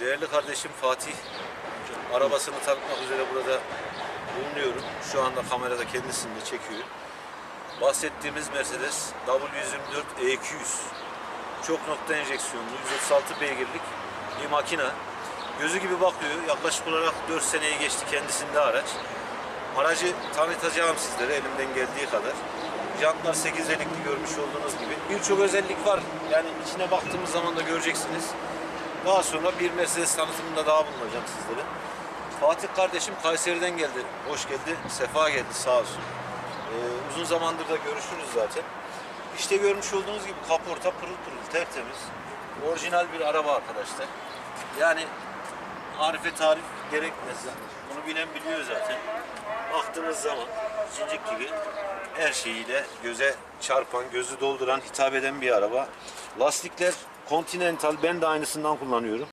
Değerli kardeşim Fatih arabasını tanıtmak üzere burada bulunuyorum. Şu anda kamerada kendisini de çekiyor. Bahsettiğimiz Mercedes W124 E200 çok nokta enjeksiyonlu 136 beygirlik bir makina. Gözü gibi bakıyor. Yaklaşık olarak 4 seneyi geçti kendisinde araç. Aracı tanıtacağım sizlere elimden geldiği kadar. Jantlar 8 delikli görmüş olduğunuz gibi. Birçok özellik var. Yani içine baktığımız zaman da göreceksiniz. Daha sonra bir Mercedes tanıtımında daha bulunacağım sizlere. Fatih kardeşim Kayseri'den geldi. Hoş geldi. Sefa geldi sağ olsun. Ee, uzun zamandır da görüşürüz zaten. İşte görmüş olduğunuz gibi kaporta pırıl pırıl tertemiz. Orijinal bir araba arkadaşlar. Yani Arife tarif gerekmez. Bunu bilen biliyor zaten. Baktığınız zaman cincik gibi her şeyiyle göze çarpan, gözü dolduran, hitap eden bir araba. Lastikler Continental, ben de aynısından kullanıyorum.